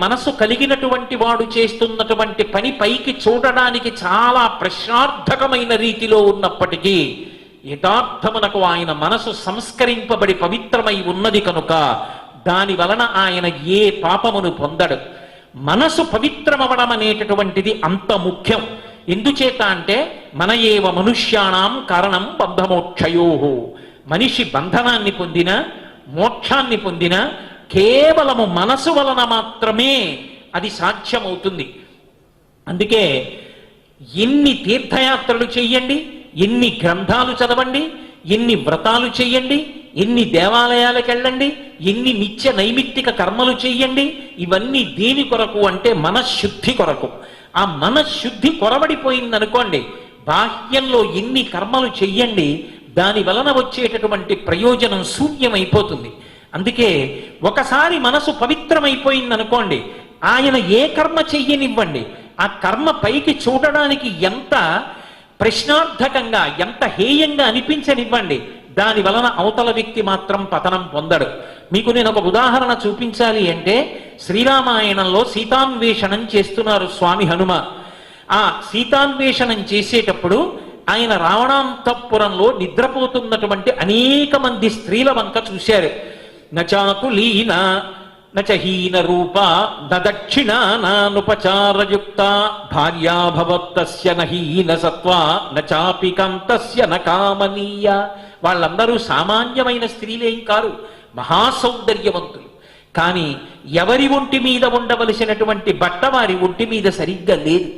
మనసు కలిగినటువంటి వాడు చేస్తున్నటువంటి పని పైకి చూడడానికి చాలా ప్రశ్నార్థకమైన రీతిలో ఉన్నప్పటికీ యథార్థమునకు ఆయన మనసు సంస్కరింపబడి పవిత్రమై ఉన్నది కనుక దాని వలన ఆయన ఏ పాపమును పొందడు. మనసు పవిత్రమవడం అనేటటువంటిది అంత ముఖ్యం. ఎందుచేత అంటే మన ఏవ మనుష్యాణం కారణం బంధమోక్షయోహో మనిషి బంధనాన్ని పొందిన మోక్షాన్ని పొందిన కేవలము మనసు వలన మాత్రమే అది సాధ్యమవుతుంది. అందుకే ఎన్ని తీర్థయాత్రలు చెయ్యండి ఎన్ని గ్రంథాలు చదవండి ఎన్ని వ్రతాలు చెయ్యండి ఎన్ని దేవాలయాలకు వెళ్ళండి ఎన్ని నిత్య నైమిత్తిక కర్మలు చెయ్యండి ఇవన్నీ దేని కొరకు అంటే మనశుద్ధి కొరకు. ఆ మనశుద్ధి కొరబడిపోయిందనుకోండి బాహ్యంలో ఎన్ని కర్మలు చెయ్యండి దాని వలన వచ్చేటటువంటి ప్రయోజనం శూన్యమైపోతుంది. అందుకే ఒకసారి మనసు పవిత్రమైపోయిందనుకోండి ఆయన ఏ కర్మ చెయ్యనివ్వండి ఆ కర్మ పైకి చూడడానికి ఎంత ప్రశ్నార్థకంగా ఎంత హేయంగా అనిపించనివ్వండి దాని వలన అవతల వ్యక్తి మాత్రం పతనం పొందడు. మీకు నేను ఒక ఉదాహరణ చూపించాలి అంటే శ్రీరామాయణంలో సీతాన్వేషణం చేస్తున్నారు స్వామి హనుమ. ఆ సీతాన్వేషణం చేసేటప్పుడు ఆయన రావణాంతపురంలో నిద్రపోతున్నటువంటి అనేక మంది స్త్రీల వంక చూశారు. నచాకులీన నచహీన రూప నదక్షిణానుపచారయుక్త భార్యాభవత్తస్య నహీన సత్వ నచాపి కాంతస్య నకామనీయ వాళ్ళందరూ సామాన్యమైన స్త్రీలేం కారు? మహాసౌందర్యవంతులు. కానీ ఎవరి ఒంటి మీద ఉండవలసినటువంటి బట్ట వారి ఒంటి మీద సరిగ్గా లేదు.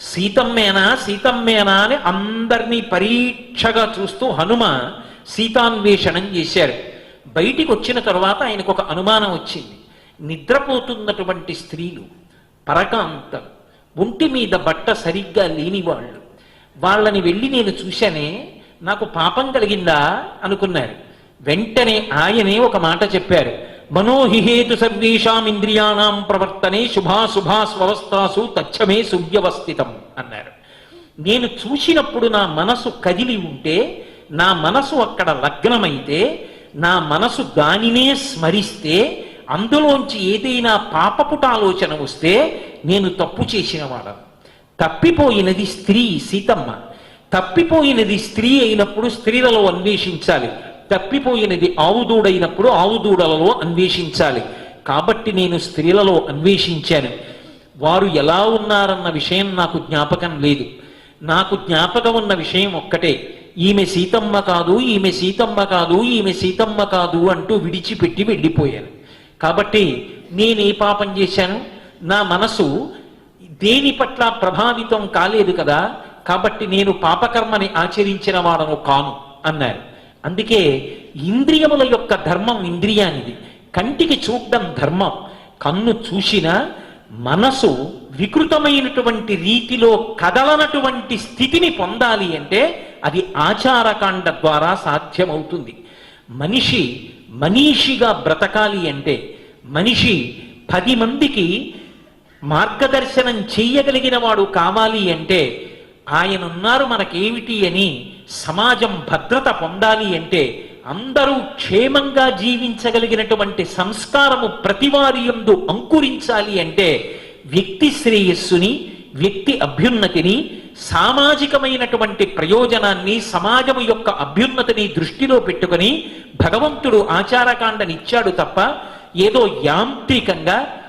సీతమ్మేనా సీతమ్మేనా అని అందరినీ పరీక్షగా చూస్తూ హనుమ సీతాన్వేషణం చేశారు. బయటికి వచ్చిన తర్వాత ఆయనకు ఒక అనుమానం వచ్చింది. నిద్రపోతున్నటువంటి స్త్రీలు పరకాంతం ఒంటి మీద బట్ట సరిగ్గా లేని వాళ్ళు. వాళ్ళని వెళ్ళి నేను చూశానే నాకు పాపం కలిగిందా అనుకున్నారు. వెంటనే ఆయనే ఒక మాట చెప్పారు. మనోహిహేతు సర్వేషాం ఇంద్రియాణం ప్రవర్తనే శుభాశుభా స్వవస్థాసు తచ్చమే సువ్యవస్థితం అన్నారు. నేను చూసినప్పుడు నా మనసు కదిలి ఉంటే నా మనసు అక్కడ లగ్నమైతే నా మనసు దానినే స్మరిస్తే అందులోంచి ఏదైనా పాపపుట ఆలోచన వస్తే నేను తప్పు చేసిన వాడను. తప్పిపోయినది స్త్రీ సీతమ్మ. తప్పిపోయినది స్త్రీ అయినప్పుడు స్త్రీలలో అన్వేషించాలి. తప్పిపోయినది ఆవుదూడైనప్పుడు ఆవుదూడలలో అన్వేషించాలి. కాబట్టి నేను స్త్రీలలో అన్వేషించాను. వారు ఎలా ఉన్నారన్న విషయం నాకు జ్ఞాపకం లేదు. నాకు జ్ఞాపకం ఉన్న విషయం ఒక్కటే. ఈమె సీతమ్మ కాదు ఈమె సీతమ్మ కాదు ఈమె సీతమ్మ కాదు అంటూ విడిచిపెట్టి వెళ్ళిపోయాను కాబట్టి నేనే పాపం చేశాను? నా మనసు దేని పట్ల ప్రభావితం కాలేదు కదా కాబట్టి నేను పాపకర్మని ఆచరించిన వాడను కాను అన్నారు. అందుకే ఇంద్రియముల యొక్క ధర్మం ఇంద్రియానిది. కంటికి చూడడం ధర్మం. కన్ను చూసినా మనసు వికృతమైనటువంటి రీతిలో కదలనటువంటి స్థితిని పొందాలి అంటే అది ఆచారకాండ ద్వారా సాధ్యమవుతుంది. మనిషి మనీషిగా బ్రతకాలి అంటే మనిషి పది మందికి మార్గదర్శనం చెయ్యగలిగిన వాడు కావాలి అంటే ఆయన ఉన్నారు మనకేమిటి అని సమాజం భద్రత పొందాలి అంటే అందరూ క్షేమంగా జీవించగలిగినటువంటి సంస్కారము ప్రతివారి యందు అంకురించాలి అంటే వ్యక్తి శ్రేయస్సుని వ్యక్తి అభ్యున్నతిని సామాజికమైనటువంటి ప్రయోజనాన్ని సమాజము యొక్క అభ్యున్నతిని దృష్టిలో పెట్టుకొని భగవంతుడు ఆచారకాండనిచ్చాడు తప్ప ఏదో యాంత్రికంగా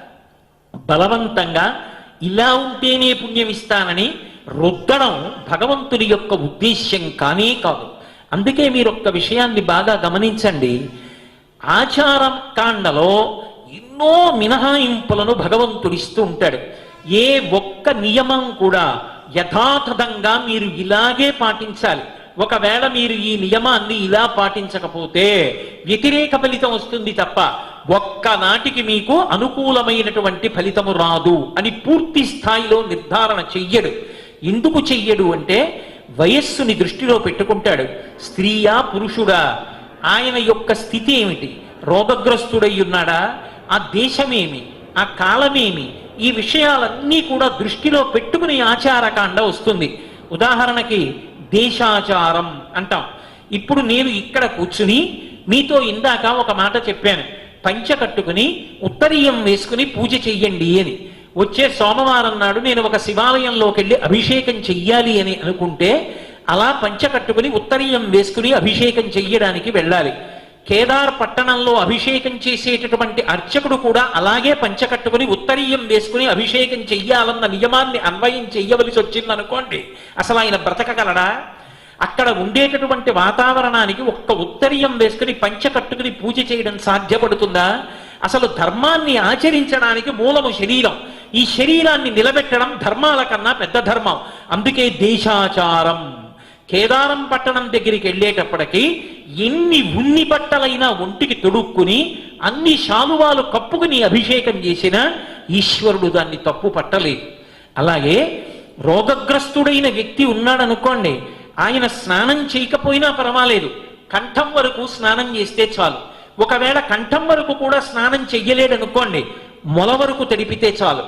బలవంతంగా ఇలా ఉంటేనే పుణ్యం ఇస్తానని రుద్దడం భగవంతుని యొక్క ఉద్దేశ్యం కానే కాదు. అందుకే మీరు ఒక్క విషయాన్ని బాగా గమనించండి. ఆచారం కాండలో ఎన్నో మినహాయింపులను భగవంతుడిస్తూ ఉంటాడు. ఏ ఒక్క నియమం కూడా యథాతథంగా మీరు ఇలాగే పాటించాలి. ఒకవేళ మీరు ఈ నియమాన్ని ఇలా పాటించకపోతే వ్యతిరేక ఫలితం వస్తుంది తప్ప ఒక్కనాటికి మీకు అనుకూలమైనటువంటి ఫలితము రాదు అని పూర్తి స్థాయిలో నిర్ధారణ చెయ్యడు. ఎందుకు చెయ్యడు అంటే వయస్సుని దృష్టిలో పెట్టుకుంటాడు. స్త్రీయా పురుషుడా ఆయన యొక్క స్థితి ఏమిటి? రోగగ్రస్తుడై ఉన్నాడా? ఆ దేశమేమి ఆ కాలమేమి? ఈ విషయాలన్నీ కూడా దృష్టిలో పెట్టుకుని ఆచారకాండ వస్తుంది. ఉదాహరణకి దేశాచారం అంటాం. ఇప్పుడు నేను ఇక్కడ కూర్చుని మీతో ఇందాక ఒక మాట చెప్పాను. పంచ కట్టుకుని ఉత్తరీయం వేసుకుని పూజ చెయ్యండి అని. వచ్చే సోమవారం నాడు నేను ఒక శివాలయంలోకి వెళ్ళి అభిషేకం చెయ్యాలి అని అనుకుంటే అలా పంచ కట్టుకుని ఉత్తరీయం వేసుకుని అభిషేకం చెయ్యడానికి వెళ్ళాలి. కేదార్ పట్టణంలో అభిషేకం చేసేటటువంటి అర్చకుడు కూడా అలాగే పంచకట్టుకుని ఉత్తరీయం వేసుకుని అభిషేకం చెయ్యాలన్న నియమాన్ని అన్వయం చెయ్యవలసి వచ్చిందనుకోండి. అసలు ఆయన బ్రతకగలడా? అక్కడ ఉండేటటువంటి వాతావరణానికి ఒక్క ఉత్తరీయం వేసుకుని పంచకట్టుకుని పూజ చేయడం సాధ్యపడుతుందా? అసలు ధర్మాన్ని ఆచరించడానికి మూలము శరీరం. ఈ శరీరాన్ని నిలబెట్టడం ధర్మాల కన్నా పెద్ద ధర్మం. అందుకే దేశాచారం. కేదారం పట్టణం దగ్గరికి వెళ్ళేటప్పటికి ఎన్ని ఉన్ని బట్టలైనా ఒంటికి తొడుక్కుని అన్ని శాలువాలు కప్పుకుని అభిషేకం చేసినా ఈశ్వరుడు దాన్ని తప్పు పట్టలేదు. అలాగే రోగగ్రస్తుడైన వ్యక్తి ఉన్నాడనుకోండి ఆయన స్నానం చేయకపోయినా పర్వాలేదు. కంఠం వరకు స్నానం చేస్తే చాలు. ఒకవేళ కంఠం వరకు కూడా స్నానం చెయ్యలేడనుకోండి మొల వరకు తడిపితే చాలు.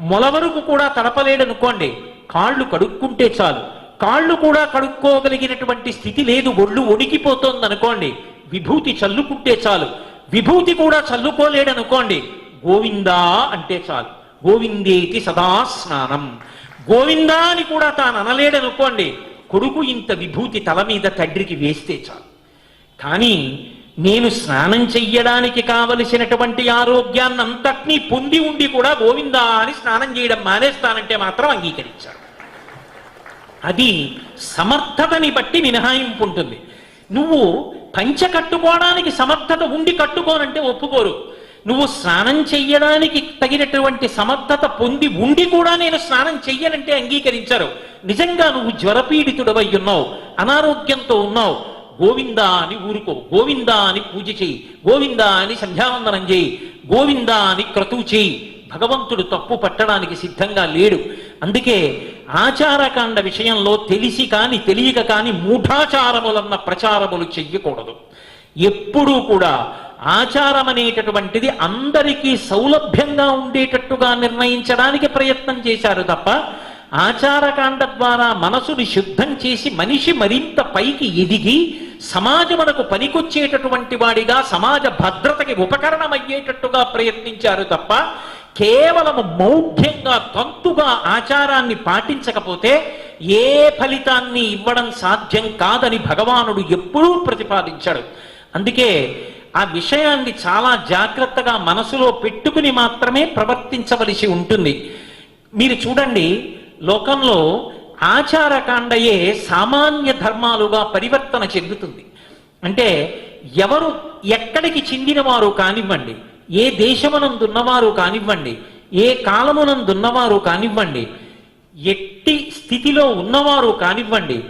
మొల వరకు కూడా తడపలేడనుకోండి కాళ్ళు కడుక్కుంటే చాలు. కాళ్ళు కూడా కడుక్కోగలిగినటువంటి స్థితి లేదు. ఒళ్ళు వణికిపోతోంది అనుకోండి విభూతి చల్లుకుంటే చాలు. విభూతి కూడా చల్లుకోలేడనుకోండి. గోవిందా అంటే చాలు. గోవిందేతి సదా స్నానం. గోవిందా అని కూడా తాను అనలేడనుకోండి. కొడుకు ఇంత విభూతి తల మీద తండ్రికి వేస్తే చాలు. కానీ నేను స్నానం చెయ్యడానికి కావలసినటువంటి ఆరోగ్యాన్నంతటినీ పొంది ఉండి కూడా గోవిందా అని స్నానం చేయడం మానేస్తానంటే మాత్రం అంగీకరించాడు అది సమర్థతని బట్టి మినహాయింపు ఉంటుంది నువ్వు పంచ కట్టుకోవడానికి సమర్థత ఉండి కట్టుకోనంటే ఒప్పుకోరు. నువ్వు స్నానం చెయ్యడానికి తగినటువంటి సమర్థత పొంది ఉండి కూడా నేను స్నానం చెయ్యనంటే అంగీకరించరు. నిజంగా నువ్వు జ్వరపీడితుడవై ఉన్నావు అనారోగ్యంతో ఉన్నావు. గోవిందా అని ఊరుకో గోవిందా అని పూజ చేయి గోవిందా అని సంధ్యావందనం చేయి గోవిందా అని క్రతువు చేయి భగవంతుడు తప్పు పట్టడానికి సిద్ధంగా లేడు. అందుకే ఆచారకాండ విషయంలో తెలిసి కాని తెలియక కాని మూఢాచారములన్న ప్రచారములు చెయ్యకూడదు. ఎప్పుడూ కూడా ఆచారం అనేటటువంటిది అందరికీ సౌలభ్యంగా ఉండేటట్టుగా నిర్ణయించడానికి ప్రయత్నం చేశారు తప్ప ఆచారకాండ ద్వారా మనసుని శుద్ధం చేసి మనిషి మరింత పైకి ఎదిగి సమాజమునకు పనికొచ్చేటటువంటి వాడిగా సమాజ భద్రతకి ఉపకరణమయ్యేటట్టుగా ప్రయత్నించారు తప్ప కేవలము మౌఢ్యంగా తంతుగా ఆచారాన్ని పాటించకపోతే ఏ ఫలితాన్ని ఇవ్వడం సాధ్యం కాదని భగవానుడు ఎప్పుడూ ప్రతిపాదించాడు. అందుకే ఆ విషయాన్ని చాలా జాగ్రత్తగా మనసులో పెట్టుకుని మాత్రమే ప్రవర్తించవలసి ఉంటుంది. మీరు చూడండి లోకంలో ఆచారకాండయే సామాన్య ధర్మాలుగా పరివర్తన చెందుతుంది. అంటే ఎవరు ఎక్కడికి చెందినవారు కానివ్వండి ఏ దేశమునందున్నవారు కానివ్వండి ఏ కాలమునందున్నవారు కానివ్వండి ఎట్టి స్థితిలో ఉన్నవారు కానివ్వండి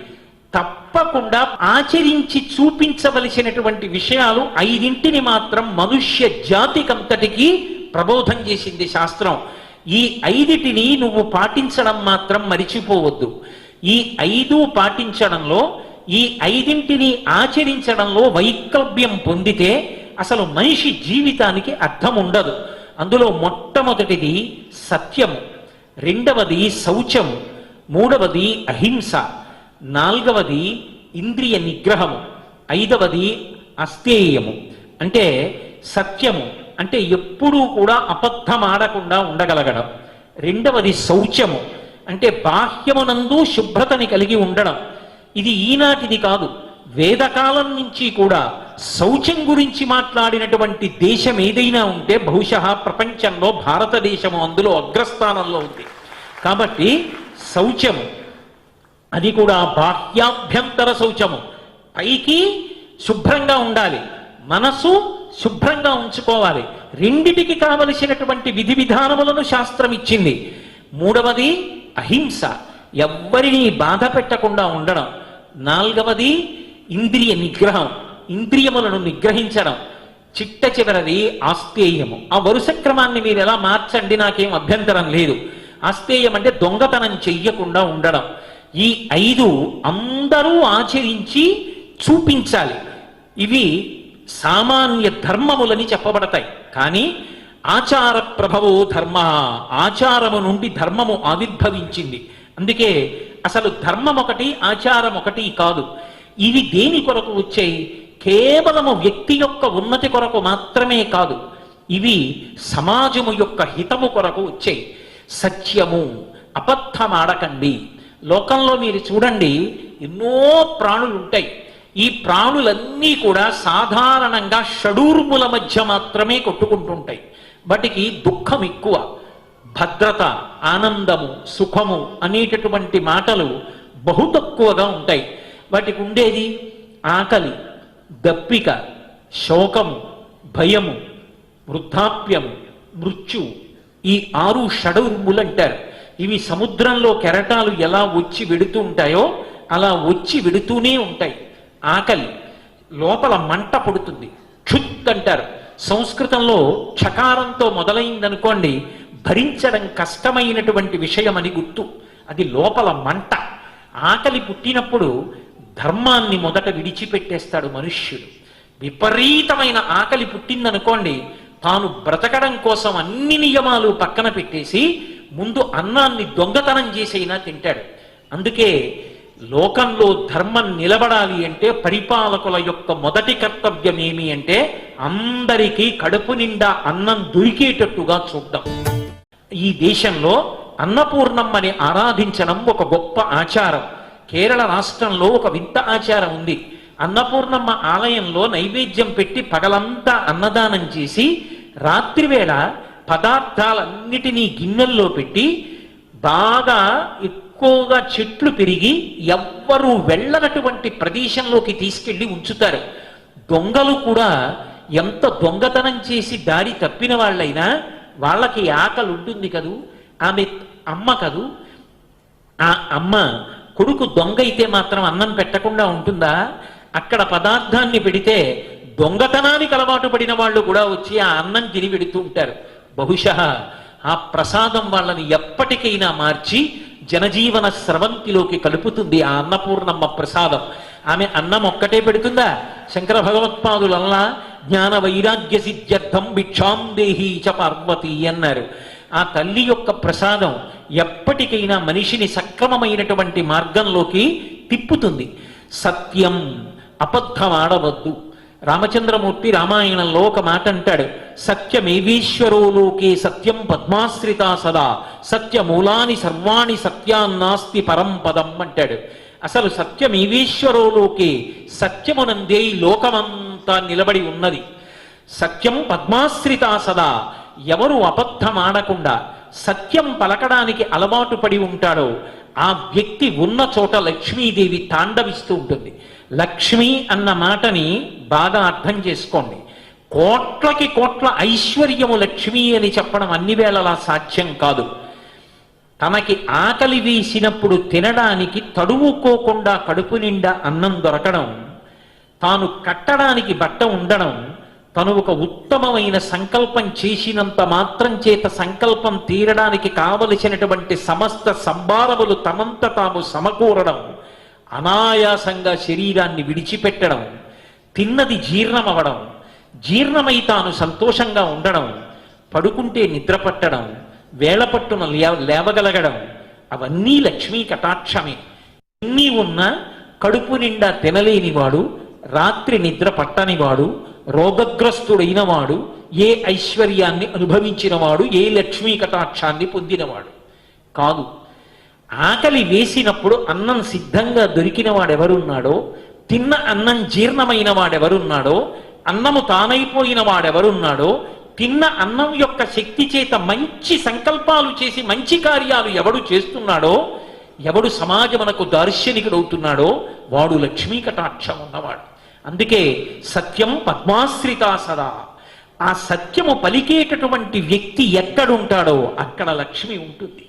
తప్పకుండా ఆచరించి చూపించవలసినటువంటి విషయాలు ఐదింటిని మాత్రం మనుష్య జాతికంతటికి ప్రబోధం చేసింది శాస్త్రం. ఈ ఐదిటిని నువ్వు పాటించడం మాత్రం మరిచిపోవద్దు. ఈ ఐదు పాటించడంలో ఈ ఐదింటిని ఆచరించడంలో వైకల్యం పొందితే అసలు మనిషి జీవితానికి అర్థం ఉండదు అందులో మొట్టమొదటిది సత్యము రెండవది శౌచము మూడవది అహింస నాలుగవది ఇంద్రియ నిగ్రహము ఐదవది అస్థేయము. అంటే సత్యము అంటే ఎప్పుడూ కూడా అబద్ధమాడకుండా ఉండగలగడం. రెండవది శౌచము అంటే బాహ్యమునందు శుభ్రతని కలిగి ఉండడం. ఇది ఈనాటిది కాదు. వేదకాలం నుంచి కూడా శౌచం గురించి మాట్లాడినటువంటి దేశం ఏదైనా ఉంటే బహుశ ప్రపంచంలో భారతదేశము అందులో అగ్రస్థానంలో ఉంది. కాబట్టి శౌచము అది కూడా బాహ్యాభ్యంతర శౌచము. పైకి శుభ్రంగా ఉండాలి మనసు శుభ్రంగా ఉంచుకోవాలి. రెండిటికి కావలసినటువంటి విధి విధానములను శాస్త్రం ఇచ్చింది. మూడవది అహింస ఎవ్వరినీ బాధ పెట్టకుండా ఉండడం. నాలుగవది ఇంద్రియ నిగ్రహం ఇంద్రియములను నిగ్రహించడం చిట్ట చివరది ఆస్తేయము ఆ వరుస క్రమాన్ని మీరు ఎలా మార్చండి నాకేం అభ్యంతరం లేదు. ఆస్తేయం అంటే దొంగతనం చెయ్యకుండా ఉండడం. ఈ ఐదు అందరూ ఆచరించి చూపించాలి. ఇవి సామాన్య ధర్మములని చెప్పబడతాయి. కానీ ఆచార ప్రభవో ధర్మ ఆచారము నుండి ధర్మము ఆవిర్భవించింది. అందుకే అసలు ధర్మం ఒకటి ఆచారం ఒకటి కాదు. ఇవి దేని కొరకు వచ్చాయి? కేవలము వ్యక్తి యొక్క ఉన్నతి కొరకు మాత్రమే కాదు ఇవి సమాజము యొక్క హితము కొరకు వచ్చాయి. సత్యము అబద్ధమాడకండి. లోకంలో మీరు చూడండి ఎన్నో ప్రాణులు ఉంటాయి. ఈ ప్రాణులన్నీ కూడా సాధారణంగా షడూర్ముల మధ్య మాత్రమే కొట్టుకుంటుంటాయి. వాటికి దుఃఖం ఎక్కువ. భద్రత ఆనందము సుఖము అనేటటువంటి మాటలు బహు తక్కువగా ఉంటాయి. వాటికి ఉండేది ఆకలి దప్పిక శోకము భయము వృద్ధాప్యము మృత్యు. ఈ ఆరు షడూర్ములు అంటారు. ఇవి సముద్రంలో కెరటాలు ఎలా వచ్చి వెడుతూ ఉంటాయో అలా వచ్చి వెడుతూనే ఉంటాయి. ఆకలి లోపల మంట పుడుతుంది. క్షుత్ అంటారు. సంస్కృతంలో చకారంతో మొదలైందనుకోండి భరించడం కష్టమైనటువంటి విషయం అని గుర్తు. అది లోపల మంట. ఆకలి పుట్టినప్పుడు ధర్మాన్ని మొదట విడిచిపెట్టేస్తాడు మనుష్యుడు. విపరీతమైన ఆకలి పుట్టిందనుకోండి తాను బ్రతకడం కోసం అన్ని నియమాలు పక్కన పెట్టేసి ముందు అన్నాన్ని దొంగతనం చేసైనా తింటాడు. అందుకే లోకంలో ధర్మం నిలబడాలి అంటే పరిపాలకుల యొక్క మొదటి కర్తవ్యం ఏమి అంటే అందరికీ కడుపు నిండా అన్నం దొరికేటట్టుగా చూద్దాం ఈ దేశంలో అన్నపూర్ణమ్మని ఆరాధించడం ఒక గొప్ప ఆచారం. కేరళ రాష్ట్రంలో ఒక వింత ఆచారం ఉంది. అన్నపూర్ణమ్మ ఆలయంలో నైవేద్యం పెట్టి పగలంతా అన్నదానం చేసి రాత్రివేళ పదార్థాలన్నిటినీ గిన్నెల్లో పెట్టి బాగా ఎక్కువగా చెట్లు పెరిగి ఎవ్వరూ వెళ్ళనటువంటి ప్రదేశంలోకి తీసుకెళ్ళి ఉంచుతారు. దొంగలు కూడా ఎంత దొంగతనం చేసి దారి తప్పిన వాళ్ళైనా వాళ్ళకి ఆకలి ఉంటుంది కదూ? ఆమె అమ్మ కదూ? ఆ అమ్మ కొడుకు దొంగ అయితే మాత్రం అన్నం పెట్టకుండా ఉంటుందా? అక్కడ పదార్థాన్ని పెడితే దొంగతనానికి అలవాటు పడిన వాళ్ళు కూడా వచ్చి ఆ అన్నం తిని పెడుతూ ఉంటారు. బహుశా ఆ ప్రసాదం వాళ్ళని ఎప్పటికైనా మార్చి జనజీవన స్రవంతిలోకి కలుపుతుంది ఆ అన్నపూర్ణమ్మ ప్రసాదం. ఆమె అన్నం ఒక్కటే పెడుతుందా? శంకర భగవత్పాదులల్లా జ్ఞాన వైరాగ్య సిద్ధ్యర్థం భిక్షాం దేహి చ పార్వతి అన్నారు. ఆ తల్లి యొక్క ప్రసాదం ఎప్పటికైనా మనిషిని సక్రమమైనటువంటి మార్గంలోకి తిప్పుతుంది. సత్యం అబద్ధమాడవద్దు. రామచంద్రమూర్తి రామాయణంలో ఒక మాట అంటాడు. సత్యమేవీశ్వరోలోకే సత్యం పద్మాశ్రితా సదా సత్యమూలాని సర్వాణి సత్యాన్నాస్తి పరం పదం అంటాడు. అసలు సత్యమేవీశ్వరోలోకే సత్యమునందే ఈ లోకమంతా నిలబడి ఉన్నది. సత్యం పద్మాశ్రితా సదా ఎవరు అబద్ధం ఆడకుండా సత్యం పలకడానికి అలవాటు పడి ఉంటాడో ఆ వ్యక్తి ఉన్న చోట లక్ష్మీదేవి తాండవిస్తూ ఉంటుంది. లక్ష్మి అన్న మాటని బాగా అర్థం చేసుకోండి. కోట్లకి కోట్ల ఐశ్వర్యము లక్ష్మి అని చెప్పడం అన్ని వేళలా సాధ్యం కాదు. తనకి ఆకలి వేసినప్పుడు తినడానికి తడువుకోకుండా కడుపు నిండా అన్నం దొరకడం తాను కట్టడానికి బట్ట ఉండడం తను ఒక ఉత్తమమైన సంకల్పం చేసినంత మాత్రం చేత సంకల్పం తీరడానికి కావలసినటువంటి సమస్త సంభారములు తమంత తాము సమకూరడం అనాయాసంగా శరీరాన్ని విడిచిపెట్టడం తిన్నది జీర్ణమవడం జీర్ణమై తాను సంతోషంగా ఉండడం పడుకుంటే నిద్ర పట్టడం వేళపట్టున లేవ లేవగలగడం అవన్నీ లక్ష్మీ కటాక్షమే. ఎన్ని ఉన్నా కడుపు నిండా తినలేనివాడు రాత్రి నిద్ర పట్టనివాడు రోగగ్రస్తుడైన వాడు ఏ ఐశ్వర్యాన్ని అనుభవించినవాడు ఏ లక్ష్మీ కటాక్షాన్ని పొందినవాడు. కాదు ఆకలి వేసినప్పుడు అన్నం సిద్ధంగా దొరికిన వాడెవరున్నాడో తిన్న అన్నం జీర్ణమైన వాడెవరున్నాడో అన్నము తానైపోయిన వాడెవరున్నాడో తిన్న అన్నం యొక్క శక్తి చేత మంచి సంకల్పాలు చేసి మంచి కార్యాలు ఎవడు చేస్తున్నాడో ఎవడు సమాజమునకు దార్శనికుడవుతున్నాడో వాడు లక్ష్మీ కటాక్షం ఉన్నవాడు. అందుకే సత్యం పద్మాశ్రితా సదా. ఆ సత్యము పలికేటటువంటి వ్యక్తి ఎక్కడుంటాడో అక్కడ లక్ష్మి ఉంటుంది.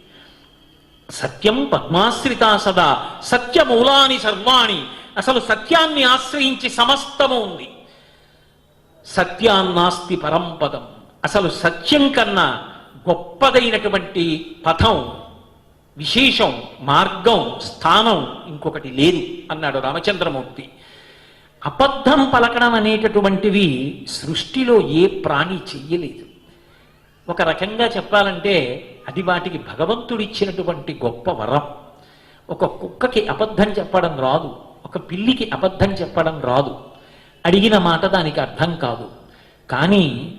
సత్యం పద్మాశ్రితా సదా. సత్యమూలాని సర్వాణి. అసలు సత్యాన్ని ఆశ్రయించి సమస్తము ఉంది. సత్యాన్నాస్తి పరంపదం అసలు సత్యం కన్నా గొప్పదైనటువంటి పథం విశేషం మార్గం స్థానం ఇంకొకటి లేదు అన్నాడు రామచంద్రమూర్తి. అబద్ధం పలకడం అనేటటువంటివి సృష్టిలో ఏ ప్రాణి చెయ్యలేదు. ఒక రకంగా చెప్పాలంటే అది వాటికి భగవంతుడిచ్చినటువంటి గొప్ప వరం. ఒక కుక్కకి అబద్ధం చెప్పడం రాదు. ఒక పిల్లికి అబద్ధం చెప్పడం రాదు. అడిగిన మాట దానికి అర్థం కాదు. కానీ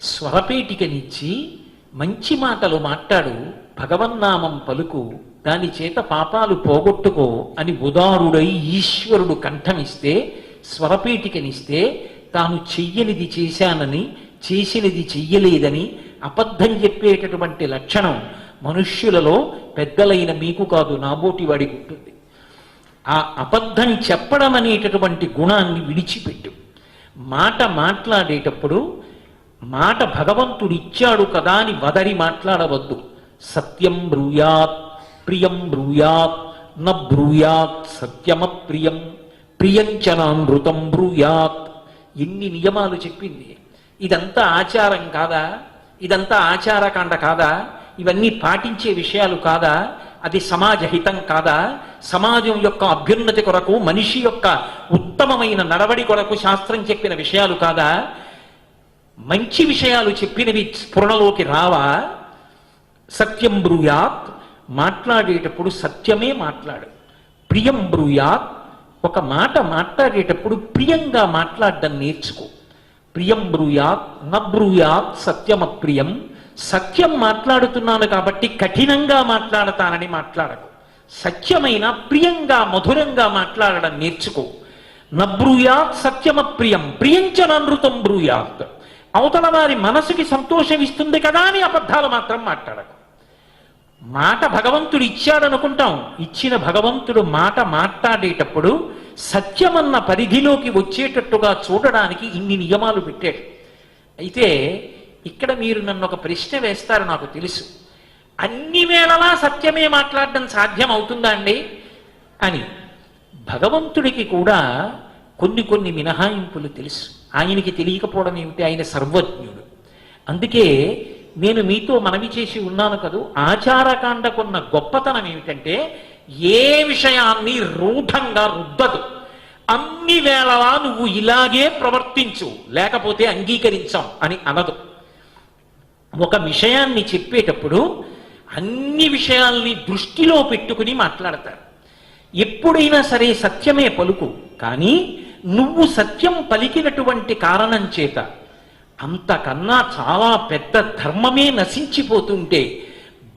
స్వరపేటికనిచ్చి మంచి మాటలు మాట్లాడు భగవన్నామం పలుకు దాని చేత పాపాలు పోగొట్టుకో అని ఉదారుడై ఈశ్వరుడు కంఠమిస్తే స్వరపీఠికనిస్తే తాను చెయ్యనిది చేశానని చేసినది చెయ్యలేదని అబద్ధం చెప్పేటటువంటి లక్షణం మనుష్యులలో పెద్దలైన మీకు కాదు నాబోటి వాడికి ఉంటుంది. ఆ అబద్ధం చెప్పడం అనేటటువంటి గుణాన్ని విడిచిపెట్టు. మాట మాట్లాడేటప్పుడు మాట భగవంతుడు ఇచ్చాడు కదా అని వదరి మాట్లాడవద్దు. సత్యం బ్రూయాత్ ప్రియం బ్రూయాత్ న బ్రూయాత్ సత్యమ ప్రియం బ్రూయాత్. ఎన్ని నియమాలు చెప్పింది. ఇదంతా ఆచారం కాదా? ఇదంతా ఆచారకాండ కాదా? ఇవన్నీ పాటించే విషయాలు కాదా? అది సమాజ హితం కాదా? సమాజం యొక్క అభ్యున్నతి కొరకు మనిషి యొక్క ఉత్తమమైన నడవడి కొరకు శాస్త్రం చెప్పిన విషయాలు కాదా? మంచి విషయాలు చెప్పినవి స్ఫురణలోకి రావా? సత్యం బ్రూయాత్. మాట్లాడేటప్పుడు సత్యమే మాట్లాడు. ప్రియం బ్రూయాత్. ఒక మాట మాట్లాడేటప్పుడు ప్రియంగా మాట్లాడడం నేర్చుకో. ప్రియం బ్రూయాత్ నబ్రూయాత్ సత్యమప్రియం. సత్యం మాట్లాడుతున్నాను కాబట్టి కఠినంగా మాట్లాడతానని మాట్లాడకు. సత్యమైన ప్రియంగా మధురంగా మాట్లాడడం నేర్చుకో. నబ్రూయాత్ సత్యమప్రియం. ప్రియంచననృతం బ్రూయాత్. అవతల వారి మనసుకి సంతోషం ఇస్తుంది కదా అని అబద్ధాలు మాత్రం మాట్లాడకు. మాట భగవంతుడు ఇచ్చాడనుకుంటాం. ఇచ్చిన భగవంతుడు మాట మాట్లాడేటప్పుడు సత్యమన్న పరిధిలోకి వచ్చేటట్టుగా చూడడానికి ఇన్ని నియమాలు పెట్టాడు. అయితే ఇక్కడ మీరు నన్ను ఒక ప్రశ్న వేస్తారు నాకు తెలుసు. అన్ని వేళలా సత్యమే మాట్లాడడం సాధ్యం అవుతుందా అండి? అని. భగవంతుడికి కూడా కొన్ని కొన్ని మినహాయింపులు తెలుసు. ఆయనకి తెలియకపోవడం ఏమిటి? ఆయన సర్వజ్ఞుడు. అందుకే నేను మీతో మనవి చేసి ఉన్నాను కదూ? ఆచారకాండకున్న గొప్పతనం ఏమిటంటే ఏ విషయాన్ని రూఢంగా రుద్దదు. అన్ని వేళలా నువ్వు ఇలాగే ప్రవర్తించు లేకపోతే అంగీకరించాం అని అనదు. ఒక విషయాన్ని చెప్పేటప్పుడు అన్ని విషయాల్ని దృష్టిలో పెట్టుకుని మాట్లాడతారు. ఎప్పుడైనా సరే సత్యమే పలుకు కానీ నువ్వు సత్యం పలికినటువంటి కారణం చేత అంతకన్నా చాలా పెద్ద ధర్మమే నశించిపోతుంటే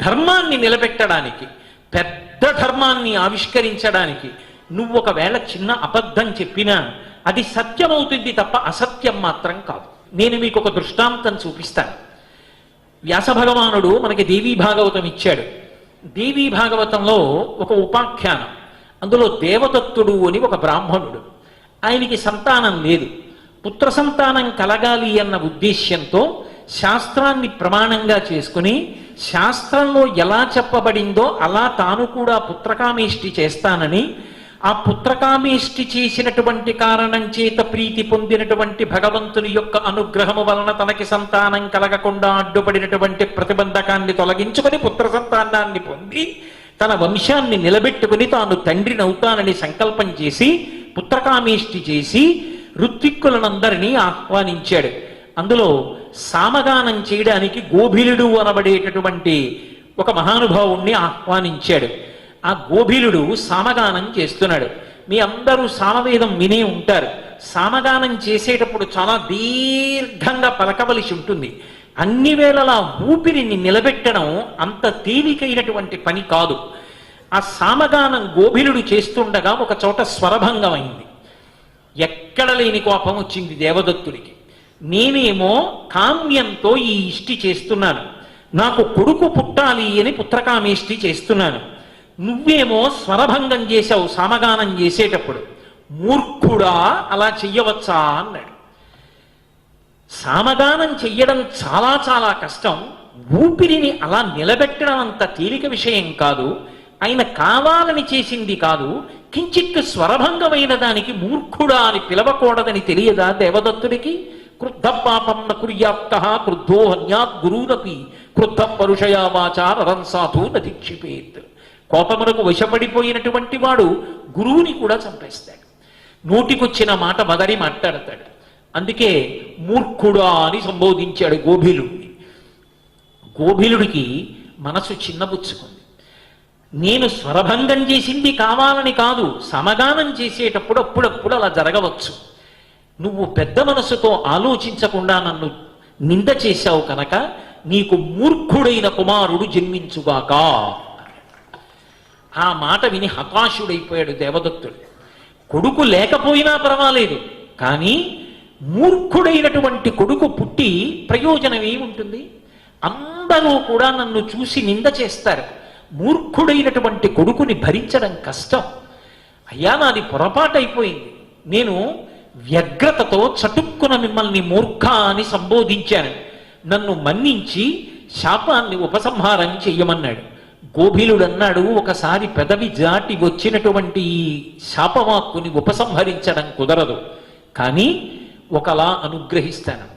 ధర్మాన్ని నిలబెట్టడానికి పెద్ద ధర్మాన్ని ఆవిష్కరించడానికి నువ్వు ఒకవేళ చిన్న అబద్ధం చెప్పినా అది సత్యమవుతుంది తప్ప అసత్యం మాత్రం కాదు. నేను మీకు ఒక దృష్టాంతం చూపిస్తాను. వ్యాస భగవానుడు మనకి దేవీ భాగవతం ఇచ్చాడు. దేవీ భాగవతంలో ఒక ఉపాఖ్యానం అందులో దేవదత్తుడు అని ఒక బ్రాహ్మణుడు. ఆయనకి సంతానం లేదు. పుత్ర సంతానం కలగాలి అన్న ఉద్దేశ్యంతో శాస్త్రాన్ని ప్రమాణంగా చేసుకుని శాస్త్రంలో ఎలా చెప్పబడిందో అలా తాను కూడా పుత్రకామేష్టి చేస్తానని ఆ పుత్రకామేష్టి చేసినటువంటి కారణం చేత ప్రీతి పొందినటువంటి భగవంతుని యొక్క అనుగ్రహము వలన తనకి సంతానం కలగకుండా అడ్డుపడినటువంటి ప్రతిబంధకాన్ని తొలగించుకొని పుత్ర సంతానాన్ని పొంది తన వంశాన్ని నిలబెట్టుకుని తాను తండ్రినవుతానని సంకల్పం చేసి పుత్రకామేష్టి చేసి ఋత్విక్కులనందరినీ ఆహ్వానించాడు. అందులో సామగానం చేయడానికి గోభిలుడు అనబడేటటువంటి ఒక మహానుభావుణ్ణి ఆహ్వానించాడు. ఆ గోభిలుడు సామగానం చేస్తున్నాడు. మీ అందరూ సామవేదం వినే ఉంటారు. సామగానం చేసేటప్పుడు చాలా దీర్ఘంగా పలకవలసి ఉంటుంది. అన్ని వేళలా ఊపిరిని నిలబెట్టడం అంత తేలికైనటువంటి పని కాదు. ఆ సామగానం గోభిలుడు చేస్తుండగా ఒక చోట స్వరభంగమైంది. ఎక్కడ లేని కోపం వచ్చింది దేవదత్తుడికి. నేనేమో కామ్యంతో ఈ ఇష్టి చేస్తున్నాను. నాకు కొడుకు పుట్టాలి అని పుత్రకామేష్టి చేస్తున్నాను. నువ్వేమో స్వరభంగం చేశావు సమగానం చేసేటప్పుడు. మూర్ఖుడా అలా చెయ్యవచ్చా అన్నాడు. సామగానం చెయ్యడం చాలా చాలా కష్టం. ఊపిరిని అలా నిలబెట్టడం అంత తేలిక విషయం కాదు. ఆయన కావాలని చేసింది కాదు. కించిత్ స్వరభంగమైన దానికి మూర్ఖుడా అని పిలవకూడదని తెలియదా దేవదత్తుడికి? క్రుద్ధ పాపం న కుర్యాప్త క్రుద్ధో హన్యాత్ గురూరపి క్రుద్ధ పరుషయా వాచా నరం సాధు నదీక్షిపేత్ కోపమునకు వశపడిపోయినటువంటి వాడు గురువుని కూడా చంపేస్తాడు. నోటికొచ్చిన మాట మదరి మాట్లాడతాడు. అందుకే మూర్ఖుడా అని సంబోధించాడు గోభిలుడిని గోభిలుడికి మనసు చిన్నబుచ్చుకుంది. నేను స్వరభంగం చేసింది కావాలని కాదు సమగానం చేసేటప్పుడు అప్పుడప్పుడు అలా జరగవచ్చు. నువ్వు పెద్ద మనసుతో ఆలోచించకుండా నన్ను నింద చేశావు కనుక నీకు మూర్ఖుడైన కుమారుడు జన్మించుగాక. ఆ మాట విని హతాశుడైపోయాడు దేవదత్తుడు. కొడుకు లేకపోయినా పర్వాలేదు కానీ మూర్ఖుడైనటువంటి కొడుకు పుట్టి ప్రయోజనం ఏముంటుంది అందరూ కూడా నన్ను చూసి నింద చేస్తారు. మూర్ఖుడైనటువంటి కొడుకుని భరించడం కష్టం. అయ్యా నాది పొరపాటు అయిపోయింది. నేను వ్యగ్రతతో చటుక్కున మిమ్మల్ని మూర్ఖ అని సంబోధించాను. నన్ను మన్నించి శాపాన్ని ఉపసంహారం చెయ్యమన్నాడు గోభిలుడన్నాడు ఒకసారి పెదవి జాటి వచ్చినటువంటి ఈ శాపవాక్కుని ఉపసంహరించడం కుదరదు. కానీ ఒకలా అనుగ్రహిస్తాను.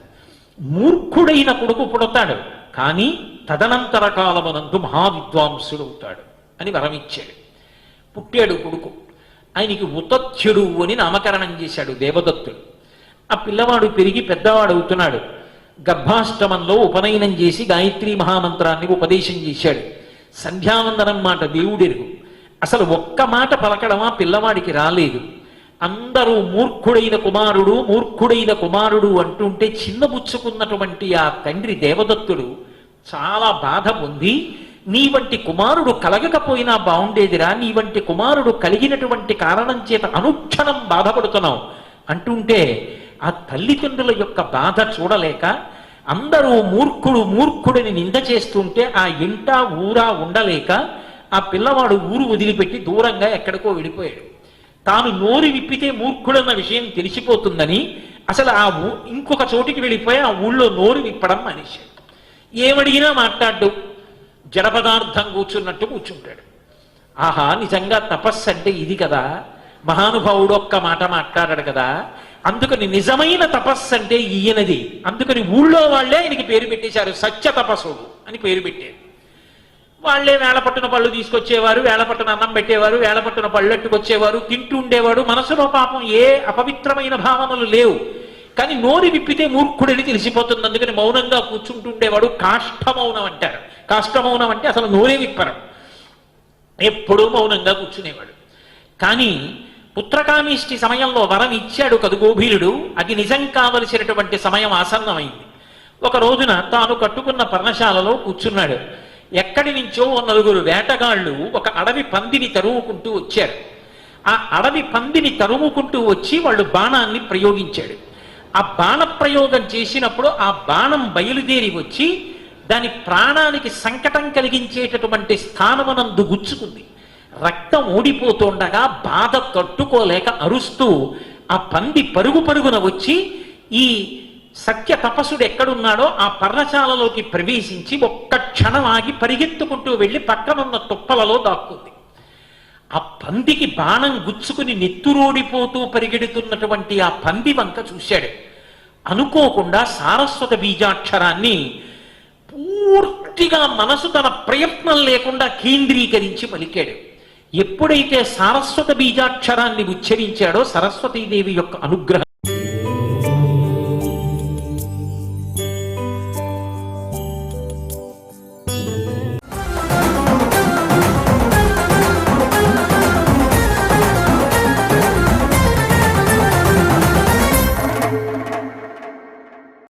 మూర్ఖుడైన కొడుకు పుడతాడు. కానీ తదనంతర కాలమునందు మహావిద్వాంసుడవుతాడు అని వరమిచ్చాడు. పుట్టాడు కొడుకు. ఆయనకి ఉతత్యుడు అని నామకరణం చేశాడు దేవదత్తుడు. ఆ పిల్లవాడు పెరిగి పెద్దవాడు అవుతున్నాడు. గర్భాష్టమంలో ఉపనయనం చేసి గాయత్రి మహామంత్రాన్ని ఉపదేశం చేశాడు. సంధ్యావందనం మాట దేవుడెరుగు. అసలు ఒక్క మాట పలకడమా పిల్లవాడికి రాలేదు. అందరూ మూర్ఖుడైన కుమారుడు మూర్ఖుడైన కుమారుడు అంటుంటే చిన్నబుచ్చుకున్నటువంటి ఆ తండ్రి దేవదత్తుడు చాలా బాధ పొంది నీ వంటి కుమారుడు కలగకపోయినా బాగుండేదిరా నీ వంటి కుమారుడు కలిగినటువంటి కారణం చేత అనుక్షణం బాధపడుతున్నావు. అంటుంటే ఆ తల్లిదండ్రుల యొక్క బాధ చూడలేక అందరూ మూర్ఖుడు మూర్ఖుడిని నింద చేస్తుంటే ఆ ఇంట ఊరా ఉండలేక ఆ పిల్లవాడు ఊరు వదిలిపెట్టి దూరంగా ఎక్కడికో వెళ్ళిపోయాడు. తాను నోరు విప్పితే మూర్ఖుడన్న విషయం తెలిసిపోతుందని అసలు ఆ ఇంకొక చోటికి వెళ్ళిపోయి ఆ ఊళ్ళో నోరు విప్పడం మనిషి ఏమడిగినా మాట్లాడు జడ పదార్థం కూర్చున్నట్టు కూర్చుంటాడు. ఆహా నిజంగా తపస్సు అంటే ఇది కదా. మహానుభావుడు ఒక్క మాట మాట్లాడాడు కదా. అందుకని నిజమైన తపస్సు అంటే ఈయనది. అందుకని ఊళ్ళో వాళ్ళే ఆయనకి పేరు పెట్టేశారు. సత్య తపస్సుడు అని పేరు పెట్టారు. వాళ్ళే వేళపట్టున పళ్ళు తీసుకొచ్చేవారు వేళపట్టున అన్నం పెట్టేవారు వేళపట్టున పళ్ళెట్టుకొచ్చేవారు తింటూ ఉండేవాడు. మనసులో పాపం ఏ అపవిత్రమైన భావనలు లేవు. కానీ నోరు విప్పితే మూర్ఖుడని తెలిసిపోతుంది. అందుకని మౌనంగా కూర్చుంటుండేవాడు కాష్టమౌనం అంటారు. కాష్టమౌనం అంటే అసలు నోరే విప్పరం. ఎప్పుడూ మౌనంగా కూర్చునేవాడు. కానీ పుత్రకామిష్టి సమయంలో వరం ఇచ్చాడు కదు గోభీరుడు. అది నిజం కావలసినటువంటి సమయం ఆసన్నమైంది. ఒక రోజున తాను కట్టుకున్న పర్ణశాలలో కూర్చున్నాడు. ఎక్కడి నుంచో నలుగురు వేటగాళ్ళు ఒక అడవి పందిని తరుముకుంటూ వచ్చారు. ఆ అడవి పందిని తరుముకుంటూ వచ్చి వాళ్ళు బాణాన్ని ప్రయోగించాడు. ఆ బాణ ప్రయోగం చేసినప్పుడు ఆ బాణం బయలుదేరి వచ్చి దాని ప్రాణానికి సంకటం కలిగించేటటువంటి స్థానమునందు గుచ్చుకుంది. రక్తం ఓడిపోతుండగా బాధ తట్టుకోలేక అరుస్తూ ఆ పంది పరుగు పరుగున వచ్చి ఈ సత్య తపస్సుడు ఎక్కడున్నాడో ఆ పర్ణశాలలోకి ప్రవేశించి ఒక్క క్షణం ఆగి పరిగెత్తుకుంటూ వెళ్ళి పక్కనున్న తుప్పలలో దాక్కుంది. ఆ పందికి బాణం గుచ్చుకుని నెత్తురోడిపోతూ పరిగెడుతున్నటువంటి ఆ పంది వంక చూశాడు. అనుకోకుండా సారస్వత బీజాక్షరాన్ని పూర్తిగా మనసు తన ప్రయత్నం లేకుండా కేంద్రీకరించి పలికాడు. ఎప్పుడైతే సారస్వత బీజాక్షరాన్ని ఉచ్చరించాడో సరస్వతీదేవి యొక్క అనుగ్రహం